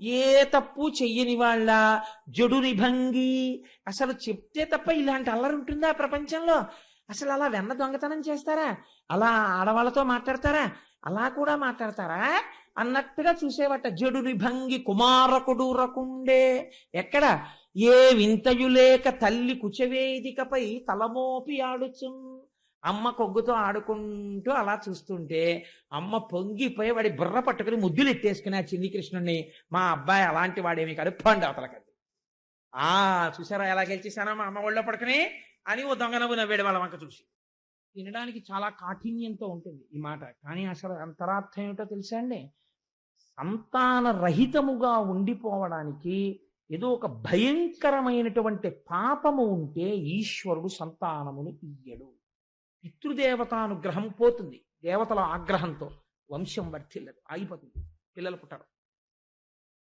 ఏ తప్పు చెయ్యని వాళ్ళ జడుని భంగి? అసలు చెప్తే తప్ప ఇలాంటి అల్లరి ఉంటుందా ప్రపంచంలో? అసలు అలా వెన్న దొంగతనం చేస్తారా? అలా ఆడవాళ్ళతో మాట్లాడతారా? అలా కూడా మాట్లాడతారా? అన్నట్టుగా చూసేవట జడుని భంగి కుమారకుడు రకుండే. ఎక్కడ? ఏ వింతయులేక తల్లి కుచవేదికపై తలమోపి ఆడుచున్ అమ్మ కొగ్గుతో ఆడుకుంటూ అలా చూస్తుంటే అమ్మ పొంగిపోయి వాడి బుర్ర పట్టుకుని ముద్దులు ఎత్తేసుకుని ఆ చిన్ని కృష్ణుణ్ణి మా అబ్బాయి అలాంటి వాడేమి కాదు పండు అవతలకది ఆ చూసారా ఎలా గెలిచేసానా మా అమ్మ ఒళ్ళో పడుకుని? అని ఓ దొంగ నవ్వు నవ్వేడు వాళ్ళ వంక చూసి. వినడానికి చాలా కాఠిన్యంతో ఉంటుంది ఈ మాట. కానీ అసలు అంతరార్థం ఏమిటో తెలుసా అండి? సంతాన రహితముగా ఉండిపోవడానికి ఏదో ఒక భయంకరమైనటువంటి పాపము ఉంటే ఈశ్వరుడు సంతానమును ఇయ్యడు. పితృదేవతానుగ్రహం పోతుంది. దేవతల ఆగ్రహంతో వంశం వర్ధిల్లదు ఆగిపోతుంది. పిల్లలు పుట్టరు.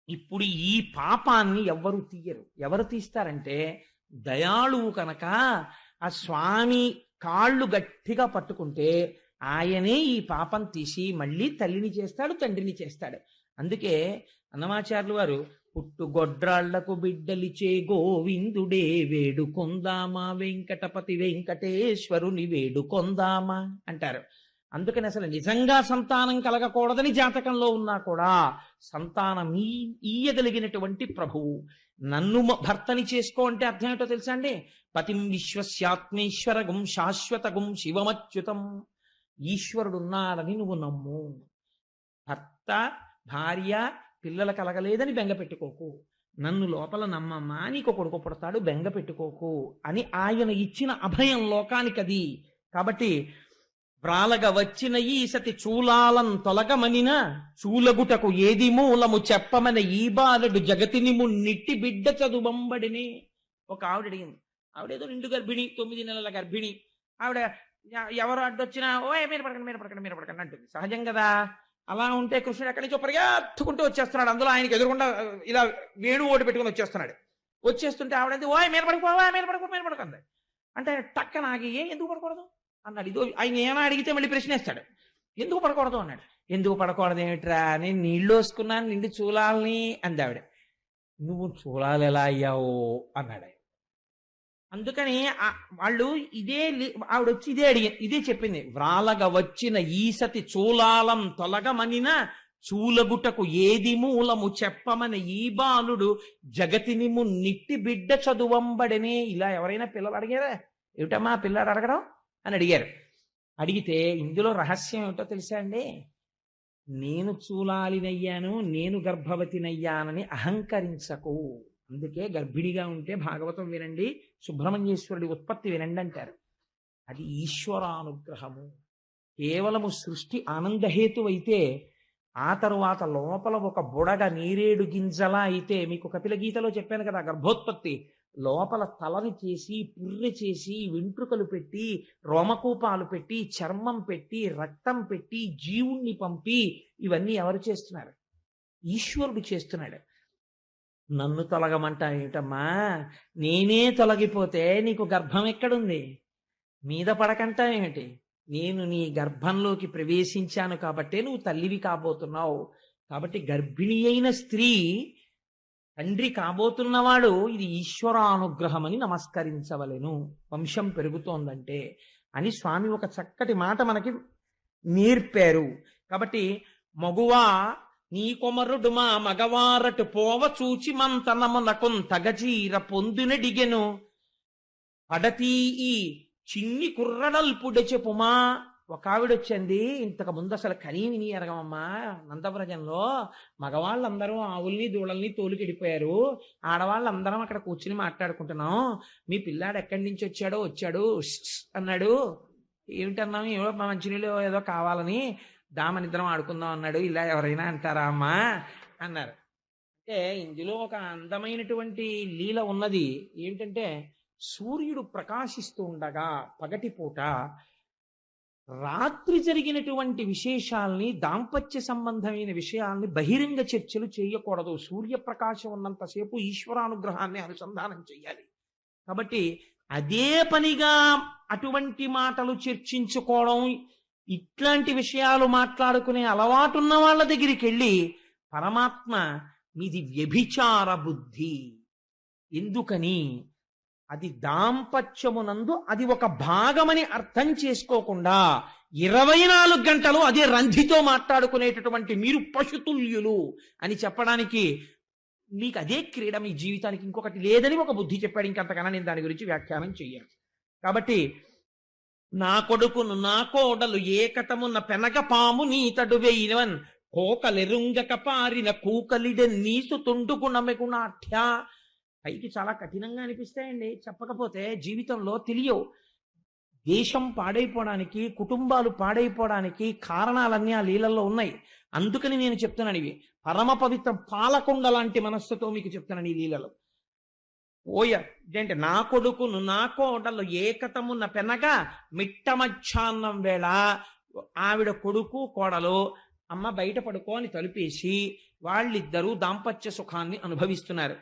ఇప్పుడు ఈ పాపాన్ని ఎవ్వరు తీయరు. ఎవరు తీస్తారంటే దయాళువు కనుక ఆ స్వామి కాళ్ళు గట్టిగా పట్టుకుంటే ఆయనే ఈ పాపం తీసి మళ్ళీ తల్లిని చేస్తాడు తండ్రిని చేస్తాడు. అందుకే అన్నమాచార్యులు వారు పుట్టుగొడ్రాళ్ళకు బిడ్డలిచే గోవిందుడే వేడుకొందామా? వెంకటపతి వెంకటేశ్వరుని వేడుకొందామా? అంటారు. అందుకని అసలు నిజంగా సంతానం కలగకూడదని జాతకంలో ఉన్నా కూడా సంతానం ఈ- ఈయగలిగినటువంటి ప్రభువు నన్ను మ- భర్తని చేసుకో అంటే అర్థం ఏంటో తెలుసా అండి? పతిం విశ్వస్యాత్మేశ్వరగుం శాశ్వతగుం శివమచ్యుతం. ఈశ్వరుడున్నారని నువ్వు నమ్ము. భర్త భార్య పిల్లలు కలగలేదని బెంగ పెట్టుకోకు. నన్ను లోపల నమ్మమ్మా నీకు కొడుకు పుడతాడు బెంగ పెట్టుకోకు అని ఆయన ఇచ్చిన అభయం లోకానికది. కాబట్టి వ్రాలగ వచ్చిన ఈ సతి చూలాలం తొలగమనిన చూలగుటకు ఏది మూలము చెప్పమన ఈ బాలుడు జగతిని మున్నిట్టి బిడ్డ చదువంబడిని. ఒక ఆవిడ అడిగింది ఆవిడేదో రెండు గర్భిణి తొమ్మిది నెలల గర్భిణి. ఆవిడ ఎవరు అడ్డొచ్చినా ఓ మీరు పడకండి మీరు పడకండి మీరు పడకండి అంటుంది. సహజం కదా? అలా ఉంటే కృష్ణుడు ఎక్కడి నుంచో పరిగెత్తుకుంటూ వచ్చేస్తున్నాడు. అందులో ఆయనకి ఎదురుకుండా ఇలా వేణు ఓటు పెట్టుకుని వచ్చేస్తున్నాడు. వచ్చేస్తుంటే ఆవిడంది ఓ మీద పడుకోవా మీద పడుకో మీద పడుకుంది అంటే టక్కన ఆగి "ఏ, ఎందుకు పడకూడదు? అన్నాడు. ఇదో ఆయన ఏమైనా అడిగితే మళ్ళీ ప్రశ్నిస్తాడు. ఎందుకు పడకూడదు? అన్నాడు. ఎందుకు పడకూడదు ఏమిట్రా నేను నీళ్ళు వేసుకున్నాను నిండి చూలాలని అంది ఆవిడ. నువ్వు చూలాలు ఎలా అయ్యావు? అన్నాడు అందుకని వాళ్ళు ఇదే ఆవిడ వచ్చి ఇదే అడిగి ఇదే చెప్పింది. వ్రాలగ వచ్చిన ఈసతి చూలాలం తొలగమనిన చూలగుటకు ఏది మూలము చెప్పమని ఈ బాలుడు జగతినిము నిట్టి బిడ్డ చదువంబడనే ఇలా ఎవరైనా పిల్లలు అడిగారా? ఏమిటమ్మా పిల్లాడు అడగడం? అని అడిగారు. అడిగితే ఇందులో రహస్యం ఏమిటో తెలుసా అండి? నేను చూలాలినయ్యాను నేను గర్భవతినయ్యానని అహంకరించకు. అందుకే గర్భిణిగా ఉంటే భాగవతం వినండి సుబ్రహ్మణ్యేశ్వరుడి ఉత్పత్తి వినండి అంటారు. అది ఈశ్వరానుగ్రహము. కేవలము సృష్టి ఆనందహేతు అయితే ఆ తరువాత లోపల ఒక బుడగ నీరేడు గింజలా అయితే మీకు కపిల గీతలో చెప్పాను కదా గర్భోత్పత్తి. లోపల తలని చేసి పుర్రె చేసి వెంట్రుకలు పెట్టి రోమకూపాలు పెట్టి చర్మం పెట్టి రక్తం పెట్టి జీవుణ్ణి పంపి ఇవన్నీ ఎవరు చేస్తున్నారు? ఈశ్వరుడు చేస్తున్నాడు. నన్ను తొలగమంటా ఏమిటమ్మా నేనే తొలగిపోతే నీకు గర్భం ఎక్కడుంది? మీద పడకంటా ఏమిటి? నేను నీ గర్భంలోకి ప్రవేశించాను కాబట్టే నువ్వు తల్లివి కాబోతున్నావు. కాబట్టి గర్భిణి అయిన స్త్రీ తండ్రి కాబోతున్నవాడు ఇది ఈశ్వరానుగ్రహమని నమస్కరించవలెను. వంశం పెరుగుతోందంటే అని స్వామి ఒక చక్కటి మాట మనకి నేర్పారు. కాబట్టి మగువా నీ కొమరుడు మా మగవారటు పోవ చూచి మంతనమునకున్ తగజీర పొందునడిగెను పడతీ ఈ చిన్ని కుర్రడల్పుడ చెప్పుమా. ఒక ఆవిడ వచ్చింది ఇంతకు ముందు అసలు కనీ విని ఎరగమమ్మా. నందవ్రజంలో మగవాళ్ళందరూ ఆవుల్ని దూడల్ని తోలుకెడిపోయారు ఆడవాళ్ళందరం అక్కడ కూర్చుని మాట్లాడుకుంటున్నాం. మీ పిల్లాడు ఎక్కడి నుంచి వచ్చాడో వచ్చాడు అన్నాడు. ఏమిటన్నాం ఏదో మంచినీళ్ళు ఏదో కావాలని దామనిద్దరం ఆడుకుందాం అన్నాడు. ఇలా ఎవరైనా అంటారా అమ్మా? అన్నారు. అంటే ఇందులో ఒక అందమైనటువంటి లీల ఉన్నది. ఏమిటంటే సూర్యుడు ప్రకాశిస్తూ ఉండగా పగటిపూట రాత్రి జరిగినటువంటి విశేషాల్ని దాంపత్య సంబంధమైన విషయాల్ని బహిరంగ చర్చలు చేయకూడదు. సూర్యప్రకాశం ఉన్నంతసేపు ఈశ్వరానుగ్రహాన్ని అనుసంధానం చేయాలి. కాబట్టి అదే పనిగా అటువంటి మాటలు చర్చించుకోవడం ఇట్లాంటి విషయాలు మాట్లాడుకునే అలవాటున్న వాళ్ళ దగ్గరికి వెళ్ళి పరమాత్మ మీది వ్యభిచార బుద్ధి. ఎందుకని? అది దాంపత్యమునందు అది ఒక భాగమని అర్థం చేసుకోకుండా ఇరవై నాలుగు గంటలు అదే రంధితో మాట్లాడుకునేటటువంటి మీరు పశుతుల్యులు అని చెప్పడానికి మీకు అదే క్రీడ మీ జీవితానికి ఇంకొకటి లేదని ఒక బుద్ధి చెప్పాడు. ఇంకంతకన్నా నేను దాని గురించి వ్యాఖ్యానం చెయ్యాను. కాబట్టి నా కొడుకును నా కోడలు ఏకతమున్న పెనక పాము నీతడు వేయినవన్ కోకలెరుంగక పారిన కూకలిడెన్ నీసు తుండుకు పైకి చాలా కఠినంగా అనిపిస్తాయండి. చెప్పకపోతే జీవితంలో తెలియవు. దేశం పాడైపోవడానికి కుటుంబాలు పాడైపోవడానికి కారణాలన్నీ ఆ లీలల్లో ఉన్నాయి. అందుకని నేను చెప్తున్నాను ఇవి. పరమ పవిత్ర పాలకొండ లాంటి మనస్సుతో మీకు చెప్తున్నాను ఈ లీలలో. ఓయ ఇదేంటి? నా కొడుకును నా కోడలు ఏకతమున్న పెనగా మిట్ట మధ్యాహ్నం వేళ ఆవిడ కొడుకు కోడలు అమ్మ బయట పడుకో తలుపేసి వాళ్ళిద్దరూ దాంపత్య సుఖాన్ని అనుభవిస్తున్నారు.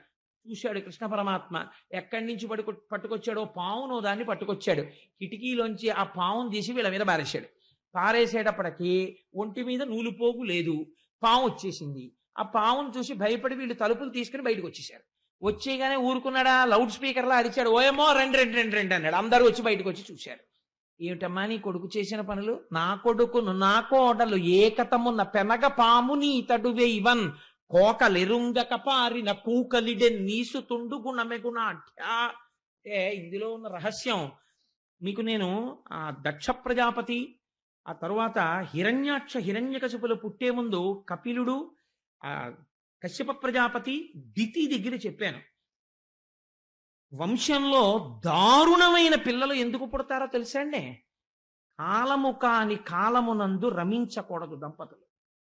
చూశాడు కృష్ణ పరమాత్మ. ఎక్కడి నుంచి పడుకు పట్టుకొచ్చాడో పావును దాన్ని పట్టుకొచ్చాడు. కిటికీలోంచి ఆ పావును తీసి వీళ్ళ మీద పారేశాడు. పారేసేటప్పటికి ఒంటి మీద నూలుపోగు లేదు. పాము వచ్చేసింది. ఆ పావును చూసి భయపడి వీళ్ళు తలుపులు తీసుకుని బయటకు వచ్చేసారు వచ్చేయగానే ఊరుకున్నాడా? లౌడ్ స్పీకర్లా అరిచాడు. ఓయమ్మో రెండు రెండు రెండు రెండు అన్నాడు. అందరూ వచ్చి బయటకు వచ్చి చూశారు. ఏమిటమ్మా నీ కొడుకు చేసిన పనులు? నా కొడుకును నా కోడలు ఏకతమున్న పెనగ పాము నీ తడువే ఇవన్. కోకలెరుంగక పారిన కూకలిడె నీసు తుండు గుణమెగుణాఠ్యా అంటే ఇందులో ఉన్న రహస్యం. మీకు నేను ఆ దక్ష ప్రజాపతి ఆ తరువాత హిరణ్యాక్ష హిరణ్యకశిపులు పుట్టే ముందు కపిలుడు ఆ కశ్యప ప్రజాపతి దితి దగ్గర చెప్పాను. వంశంలో దారుణమైన పిల్లలు ఎందుకు పుడతారో తెలుసా అండి? కాలము కాని కాలమునందు రమించకూడదు దంపతులు.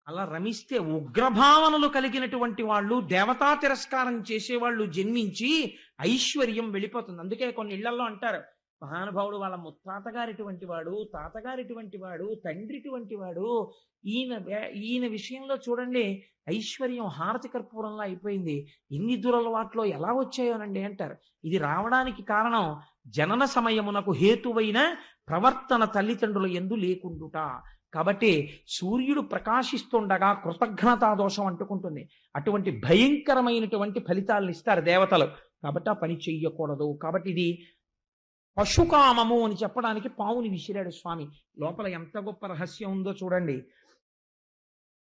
అలా రమిస్తే ఉగ్రభావనలు కలిగినటువంటి వాళ్ళు దేవతా తిరస్కారం చేసేవాళ్ళు జన్మించి ఐశ్వర్యం వెళ్ళిపోతుంది. అందుకే కొన్ని ఇళ్ళలో అంటారు మహానుభావుడు వాళ్ళ ముత్తాతగారిటువంటి వాడు తాతగారిటువంటి వాడు తండ్రిటువంటి వాడు ఈయన ఈయన విషయంలో చూడండి ఐశ్వర్యం హారతి కర్పూరంలో అయిపోయింది. ఎన్ని దురలవాట్లో ఎలా వచ్చాయోనండి అంటారు. ఇది రావడానికి కారణం జనన సమయమునకు హేతువైన ప్రవర్తన తల్లిదండ్రుల ఎందు లేకుండుట. కాబట్టి సూర్యుడు ప్రకాశిస్తుండగా కృతజ్ఞతా దోషం అంటుకుంటుంది. అటువంటి భయంకరమైనటువంటి ఫలితాలను ఇస్తారు దేవతలు. కాబట్టి ఆ పని చెయ్యకూడదు. కాబట్టి ఇది పశుకామము అని చెప్పడానికి పావుని విసిరాడు స్వామి. లోపల ఎంత గొప్ప రహస్యం ఉందో చూడండి.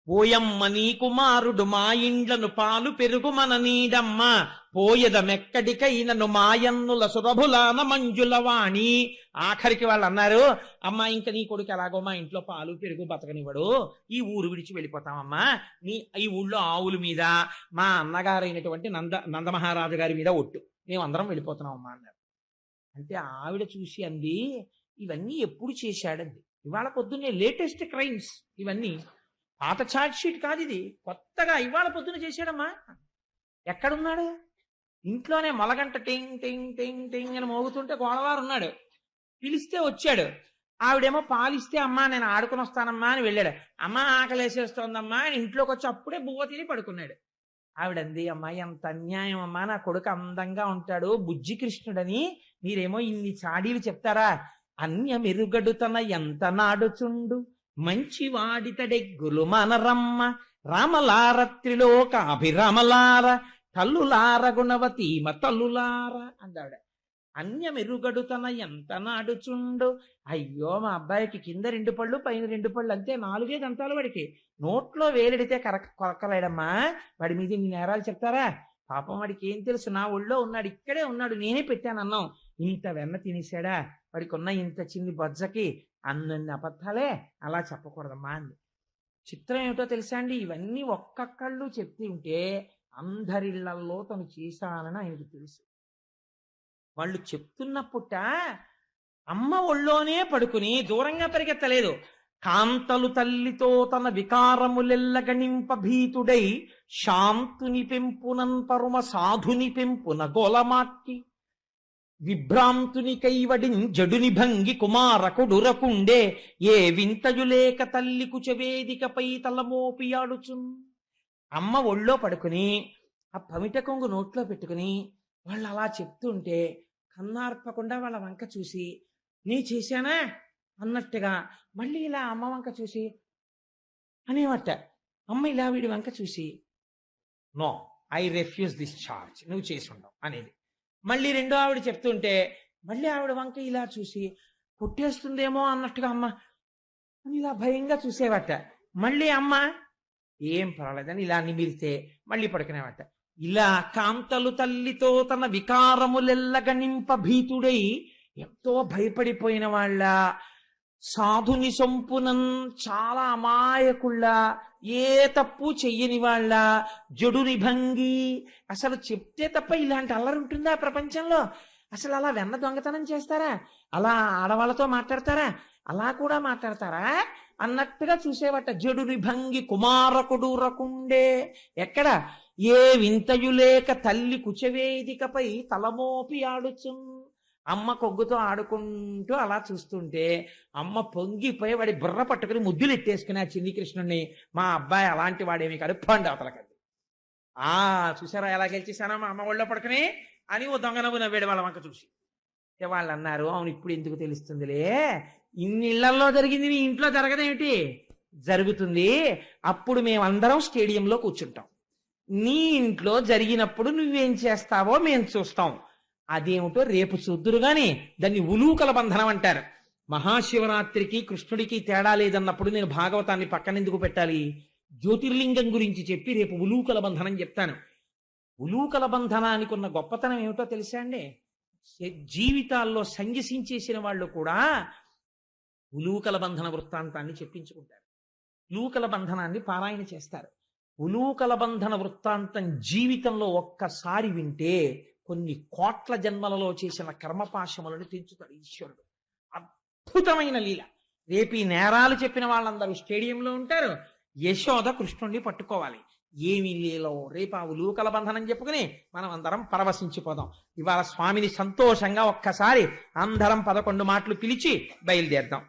ఓయమ్మ నీ కుమారుడు మా ఇండ్లను పాలు పెరుగు మన నీడమ్మ. పోయదమెక్కడికైనను మాయన్నుల సురభులాన మంజుల వాణి. ఆఖరికి వాళ్ళు అన్నారు అమ్మా ఇంక నీ కొడుకు ఎలాగో మా ఇంట్లో పాలు పెరుగు బతకనివ్వడు. ఈ ఊరు విడిచి వెళ్ళిపోతామమ్మా. నీ ఈ ఊళ్ళో ఆవుల మీద మా అన్నగారైనటువంటి నంద నందమహారాజు గారి మీద ఒట్టు. మేము అందరం వెళ్ళిపోతున్నామమ్మా అన్నారు. అంటే ఆవిడ చూసి అంది ఇవన్నీ ఎప్పుడు చేశాడంది ఇవాళ పొద్దున్నే లేటెస్ట్ క్రైమ్స్ ఇవన్నీ. పాత ఛార్జ్ షీట్ కాదు ఇది కొత్తగా ఇవాళ పొద్దున చేశాడమ్మా. ఎక్కడున్నాడు? ఇంట్లోనే మొలగంట టింగ్ టింగ్ టింగ్ టింగ్ అని మోగుతుంటే గోడవారు ఉన్నాడు పిలిస్తే వచ్చాడు. ఆవిడేమో పాలిస్తే అమ్మా నేను ఆడుకుని వస్తానమ్మా అని వెళ్ళాడు. అమ్మ ఆకలేసేస్తోందమ్మా అని ఇంట్లోకి వచ్చి అప్పుడే బువ్వ తిని పడుకున్నాడు. ఆవిడంది అమ్మా ఎంత అన్యాయం అమ్మా నా కొడుకు అందంగా ఉంటాడు బుజ్జి కృష్ణుడని మీరేమో ఇన్ని చాడీలు చెప్తారా? అన్య మెరుగడుతన ఎంత నాడుచుండు? మంచి వాడితడెగ్గులు మనరమ్మ. రామలారత్రిలో అభిరామలార. తల్లులార గుణవతీమ తల్లులార అందావిడ. అన్య మెరుగడుతన ఎంత నాడుచుండు? అయ్యో మా అబ్బాయికి కింద రెండు పళ్ళు పైన రెండు పళ్ళు అంతే నాలుగే దంతాలు వాడికి. నోట్లో వేలెడితే కరక కొరకలేడమ్మా. వాడి మీద ఇన్ని నేరాలు చెప్తారా? పాపం వాడికి ఏం తెలుసు? నా ఒళ్ళో ఉన్నాడు ఇక్కడే ఉన్నాడు నేనే పెట్టాను అన్నాం ఇంత వెన్న తినేసాడా వాడికి ఉన్న ఇంత చిన్ని బొజ్జకి అన్నన్ని అబద్ధాలే అలా చెప్పకూడదమ్మా అంది. చిత్రం ఏమిటో తెలుసా అండి? ఇవన్నీ ఒక్కొక్కళ్ళు చెప్తూ ఉంటే అందరిళ్ళల్లో తను చేశానని ఆయనకు తెలుసు. వాళ్ళు చెప్తున్నప్పుట అమ్మ ఒళ్ళోనే పడుకుని దూరంగా పరిగెత్తలేదు. కాంతలు తల్లితో తన వికారములెల్లగణింప భీతుడై శాంతుని పెంపునన్ పరుమ సాధుని పెంపున గోలమాట్టి విభ్రాంతునికైవడిన్ జడుని భంగి కుమారకుడురకుండే ఏ వింతయులేక తల్లి కుచవేదికపై తలమోపియాడుచున్ అమ్మ ఒళ్ళో పడుకుని ఆ పమిట కొంగు నోట్లో పెట్టుకుని వాళ్ళు అలా చెప్తుంటే కన్నార్పకుండా వాళ్ళ వంక చూసి నీ చేశానా? అన్నట్టుగా మళ్ళీ ఇలా అమ్మ వంక చూసి అనేవట. అమ్మ ఇలా వీడి వంక చూసి no I refuse this charge. నువ్వు చేసి ఉండవు అనేది. మళ్ళీ రెండో ఆవిడ చెప్తుంటే మళ్ళీ ఆవిడ వంక ఇలా చూసి కొట్టేస్తుందేమో అన్నట్టుగా అమ్మ. అని ఇలా భయంగా చూసేవట. మళ్ళీ అమ్మ ఏం పర్వాలేదని ఇలా నిమిరితే మళ్ళీ పడుకునేవట. ఇలా కాంతలు తల్లితో తన వికారములెల్లగనింప భీతుడై ఎంతో భయపడిపోయిన వాళ్ళ సాధుని సొంపునన్ చాలా అమాయకుళ్ళ ఏ తప్పు చెయ్యని వాళ్ళ జడుని భంగి అసలు చెప్తే తప్ప ఇలాంటి అల్లరి ఉంటుందా ప్రపంచంలో? అసలు అలా వెన్న దొంగతనం చేస్తారా? అలా ఆడవాళ్ళతో మాట్లాడతారా? అలా కూడా మాట్లాడతారా? అన్నట్టుగా చూసేవట. జడుని భంగి కుమారకుడు రకుండే. ఎక్కడ? ఏ వింతయులేక తల్లి కుచవేదికపై తలమోపి ఆడుచున్ అమ్మ కొగ్గుతో ఆడుకుంటూ అలా చూస్తుంటే అమ్మ పొంగిపోయి వాడి బుర్ర పట్టుకుని ముద్దులు ఎట్టేసుకుని ఆ చిన్ని కృష్ణుడిని మా అబ్బాయి అలాంటి వాడేమి కడుప్పండి అవతలకండి ఆ చూసారా ఎలా గెలిచేసానా మా అమ్మ ఒళ్ళో పడుకుని అని ఓ దొంగ నవ్వు నవ్వేడు వాళ్ళ వంక చూసి. వాళ్ళు అన్నారు అవును ఇప్పుడు ఎందుకు తెలుస్తుందిలే? ఇన్ని ఇళ్ళలో జరిగింది నీ ఇంట్లో జరగదేమిటి? జరుగుతుంది. అప్పుడు మేమందరం స్టేడియంలో కూర్చుంటాం. నీ ఇంట్లో జరిగినప్పుడు నువ్వేం చేస్తావో మేము చూస్తాం. అదేమిటో రేపు చూద్దురు గాని దాన్ని ఉలూకల బంధనం అంటారు. మహాశివరాత్రికి కృష్ణుడికి తేడా లేదన్నప్పుడు నేను భాగవతాన్ని పక్కనెందుకు పెట్టాలి? జ్యోతిర్లింగం గురించి చెప్పి రేపు ఉలూకల బంధనం చెప్తాను. ఉలూకల బంధనానికి ఉన్న గొప్పతనం ఏమిటో తెలుసా అండి? జీవితాల్లో సంజసించేసిన వాళ్ళు కూడా ఉలూకల బంధన వృత్తాంతాన్ని చెప్పించుకుంటారు. ఉలూకల బంధనాన్ని పారాయణ చేస్తారు. ఉలూకల బంధన వృత్తాంతం జీవితంలో ఒక్కసారి వింటే కొన్ని కోట్ల జన్మలలో చేసిన కర్మపాశములను తెంచుతాడు ఈశ్వరుడు. అద్భుతమైన లీల. రేపు ఈ నేరాలు చెప్పిన వాళ్ళందరూ స్టేడియంలో ఉంటారు. యశోద కృష్ణుణ్ణి పట్టుకోవాలి. ఏమి లీలో రేపు ఆ ఉలూకల బంధనం చెప్పుకుని మనం అందరం పరవశించిపోదాం. ఇవాళ స్వామిని సంతోషంగా ఒక్కసారి అందరం పదకొండు మాటలు పిలిచి బయలుదేరుదాం.